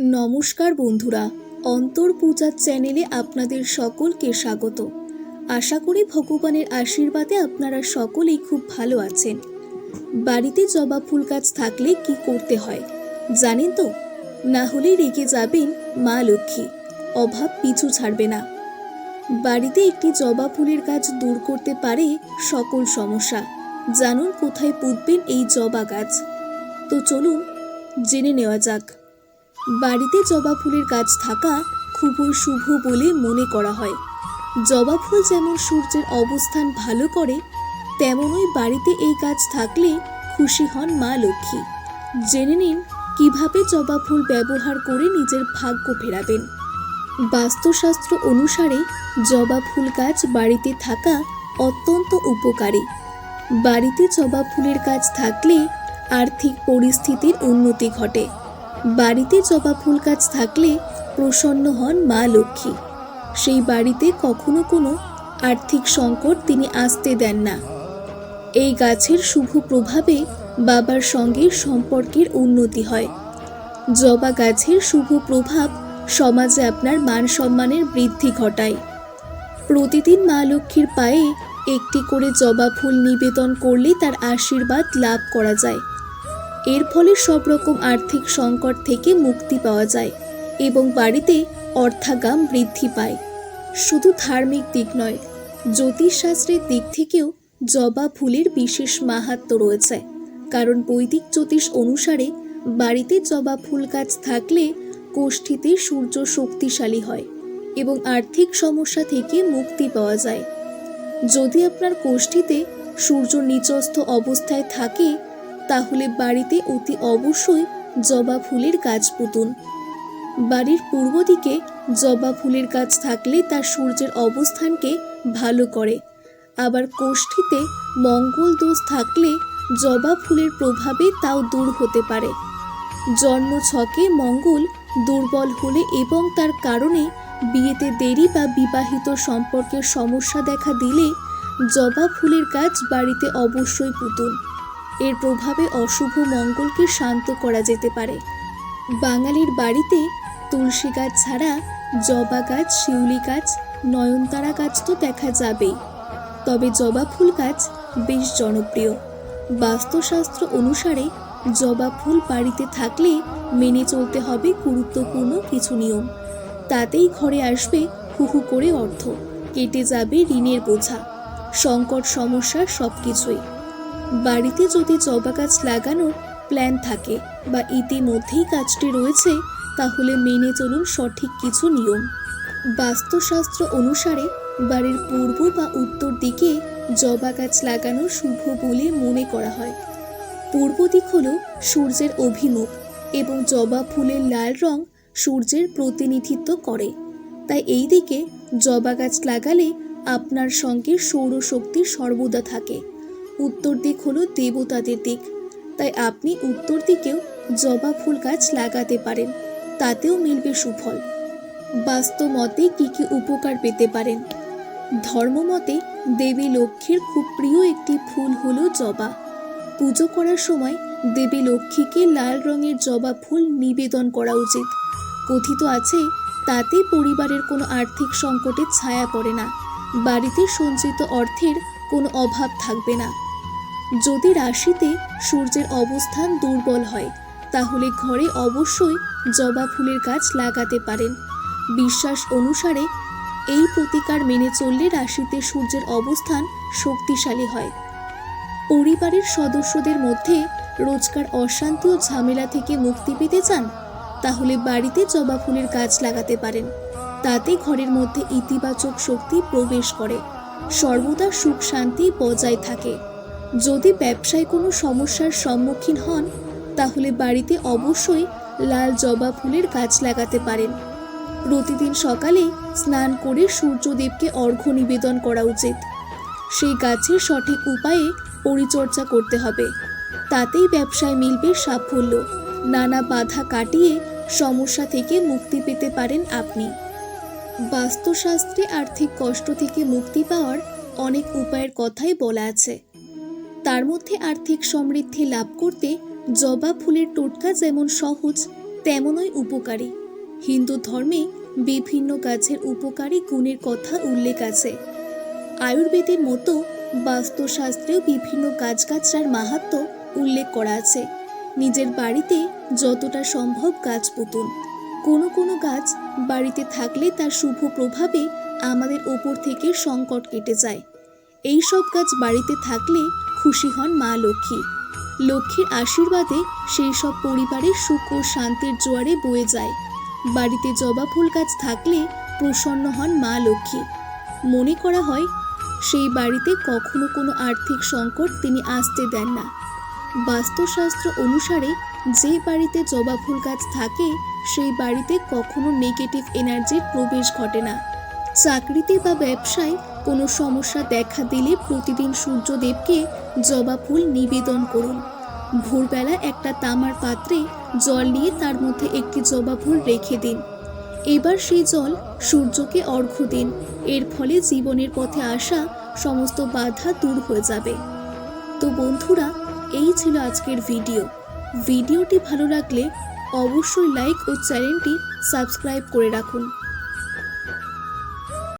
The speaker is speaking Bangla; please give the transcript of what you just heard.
নমস্কার বন্ধুরা, অন্তর পূজার চ্যানেলে আপনাদের সকলকে স্বাগত। আশা করি ভগবানের আশীর্বাদে আপনারা সকলেই খুব ভালো আছেন। বাড়িতে জবা ফুল গাছ থাকলে কি করতে হয়, জানেন তো? না হলে রেগে যাবেন মা লক্ষ্মী, অভাব পিছু ছাড়বে না। বাড়িতে একটি জবা ফুলের গাছ দূর করতে পারে সকল সমস্যা, জানুন কোথায় পুঁতবেন এই জবা গাছ। তো চলুন, জেনে নেওয়া যাক। বাড়িতে জবা ফুলের গাছ থাকা খুবই শুভ বলে মনে করা হয়। জবা ফুল যেমন সূর্যের অবস্থান ভালো করে, তেমনই বাড়িতে এই গাছ থাকলে খুশি হন মা লক্ষ্মী। জেনে নিন কীভাবে জবা ফুল ব্যবহার করে নিজের ভাগ্য ফেরাবেন। বাস্তুশাস্ত্র অনুসারে জবা ফুল গাছ বাড়িতে থাকা অত্যন্ত উপকারী। বাড়িতে জবা ফুলের গাছ থাকলে আর্থিক পরিস্থিতির উন্নতি ঘটে। বাড়িতে জবা ফুল গাছ থাকলে প্রসন্ন হন মা লক্ষ্মী। সেই বাড়িতে কখনো কোনো আর্থিক সংকট তিনি আসতে দেন না। এই গাছের শুভ প্রভাবে বাবার সঙ্গে সম্পর্কের উন্নতি হয়। জবা গাছের শুভ প্রভাব সমাজে আপনার মান সম্মানের বৃদ্ধি ঘটায়। প্রতিদিন মা লক্ষ্মীর পায়ে একটি করে জবা ফুল নিবেদন করলে তার আশীর্বাদ লাভ করা যায়। এর ফলে সব রকম আর্থিক সংকট থেকে মুক্তি পাওয়া যায় এবং বাড়িতে অর্থাগাম বৃদ্ধি পায়। শুধু ধার্মিক দিক নয়, জ্যোতিষশাস্ত্রের দিক থেকেও জবা ফুলের বিশেষ মাহাত্ম রয়েছে। কারণ বৈদিক জ্যোতিষ অনুসারে বাড়িতে জবা ফুল গাছ থাকলে কোষ্ঠীতে সূর্য শক্তিশালী হয় এবং আর্থিক সমস্যা থেকে মুক্তি পাওয়া যায়। যদি আপনার কোষ্ঠীতে সূর্য নিচস্থ অবস্থায় থাকে তাহলে বাড়িতে অতি অবশ্যই জবা ফুলের গাছ পুতুন। বাড়ির পূর্ব দিকে জবা ফুলের গাছ থাকলে তা সূর্যের অবস্থানকে ভালো করে। আবার কোষ্ঠীতে মঙ্গল দোষ থাকলে জবা ফুলের প্রভাবে তাও দূর হতে পারে। জন্ম ছকে মঙ্গল দুর্বল হলে এবং তার কারণে বিয়েতে দেরি বা বিবাহিত সম্পর্কের সমস্যা দেখা দিলে জবা ফুলের গাছ বাড়িতে অবশ্যই পুতুন। এর প্রভাবে অশুভ মঙ্গলকে শান্ত করা যেতে পারে। বাঙালির বাড়িতে তুলসী গাছ ছাড়া জবা গাছ, শিউলি গাছ, নয়নতারা গাছ তো দেখা যাবেই। তবে জবা ফুল গাছ বেশ জনপ্রিয়। বাস্তুশাস্ত্র অনুসারে জবা ফুল বাড়িতে থাকলে মেনে চলতে হবে গুরুত্বপূর্ণ কিছু নিয়ম। তাতেই ঘরে আসবে হুহু করে অর্থ। কেটে যাবে ঋণের বোঝা। সংকট, সমস্যা সব কিছুই বাড়িতে যদি জবা গাছ লাগানোর প্ল্যান থাকে বা ইতিমধ্যেই কাজটি রয়েছে, তাহলে মেনে চলুন সঠিক কিছু নিয়ম। বাস্তুশাস্ত্র অনুসারে বাড়ির পূর্ব বা উত্তর দিকে জবা গাছ লাগানো শুভ বলে মনে করা হয়। পূর্ব দিক হল সূর্যের অভিমুখ এবং জবা ফুলের লাল রং সূর্যের প্রতিনিধিত্ব করে। তাই এই দিকে জবা গাছ লাগালে আপনার সঙ্গে সৌরশক্তি সর্বদা থাকে। উত্তর দিক হলো দেবতাদের দিক। তাই আপনি উত্তর দিকেও জবা ফুল গাছ লাগাতে পারেন, তাতেও মিলবে সুফল। বাস্তমতে কি কি উপকার পেতে পারেন? ধর্মমতে দেবী লক্ষ্মীর খুব প্রিয় একটি ফুল হলো জবা। পুজো করার সময় দেবী লক্ষ্মীকে লাল রঙের জবা ফুল নিবেদন করা উচিত। কথিত আছে, তাতে পরিবারের কোনো আর্থিক সংকটের ছায়া পড়ে না। বাড়িতে সঞ্চিত অর্থের কোনো অভাব থাকবে না। যদি রাশিতে সূর্যের অবস্থান দুর্বল হয়, তাহলে ঘরে অবশ্যই জবা ফুলের গাছ লাগাতে পারেন। বিশ্বাস অনুসারে, এই প্রতিকার মেনে চললে রাশিতে সূর্যের অবস্থান শক্তিশালী হয়। পরিবারের সদস্যদের মধ্যে রোজকার অশান্তি ও ঝামেলা থেকে মুক্তি পেতে চান, তাহলে বাড়িতে জবা ফুলের গাছ লাগাতে পারেন। তাতে ঘরের মধ্যে ইতিবাচক শক্তি প্রবেশ করে। সর্বদা সুখ শান্তি বজায় থাকে। যদি ব্যবসায় কোনো সমস্যার সম্মুখীন হন, তাহলে বাড়িতে অবশ্যই লাল জবা ফুলের গাছ লাগাতে পারেন। প্রতিদিন সকালে স্নান করে সূর্যদেবকে অর্ঘ্য নিবেদন করা উচিত। সেই গাছের সঠিক উপায়ে পরিচর্যা করতে হবে। তাতেই ব্যবসায় মিলবে সাফল্য। নানা বাধা কাটিয়ে সমস্যা থেকে মুক্তি পেতে পারেন আপনি। বাস্তুশাস্ত্রে আর্থিক কষ্ট থেকে মুক্তি পাওয়ার অনেক উপায়ের কথাই বলা আছে। তার মধ্যে আর্থিক সমৃদ্ধি লাভ করতে জবা ফুলের টোটকা যেমন সহজ, তেমনই উপকারী। হিন্দু ধর্মে বিভিন্ন গাছের উপকারী গুণের কথা উল্লেখ আছে। আয়ুর্বেদের মতো বাস্তুশাস্ত্রেও বিভিন্ন গাছগাছরার মাহাত্ম্য উল্লেখ করা আছে। নিজের বাড়িতে যতটা সম্ভব গাছ পুতুন। কোনো কোনো গাছ বাড়িতে থাকলে তার শুভ প্রভাবে আমাদের ওপর থেকে সংকট কেটে যায়। এই সব গাছ বাড়িতে থাকলে খুশি হন মা লক্ষ্মী। লক্ষ্মীর আশীর্বাদে সেই সব পরিবারের সুখ ও শান্তির জোয়ারে বয়ে যায়। বাড়িতে জবা ফুল গাছ থাকলে প্রসন্ন হন মা লক্ষ্মী। মনে করা হয়, সেই বাড়িতে কখনো কোনো আর্থিক সংকট তিনি আসতে দেন না। বাস্তুশাস্ত্র অনুসারে যে বাড়িতে জবা ফুল গাছ থাকে, সেই বাড়িতে কখনো নেগেটিভ এনার্জির প্রবেশ ঘটে না। চাকরিতে বা ব্যবসায় কোনো সমস্যা দেখা দিলে প্রতিদিন সূর্যদেবকে জবা ফুল নিবেদন করুন। ভোরবেলা একটা তামার পাত্রে জল নিয়ে তার মধ্যে একটি জবা ফুল রেখে দিন। এবার সেই জল সূর্যকে অর্ঘ্য দিন। এর ফলে জীবনের পথে আসা সমস্ত বাধা দূর হয়ে যাবে। তো বন্ধুরা, এই ছিল আজকের ভিডিও। ভিডিওটি ভালো লাগলে অবশ্যই লাইক ও চ্যানেলটি সাবস্ক্রাইব করে রাখুন।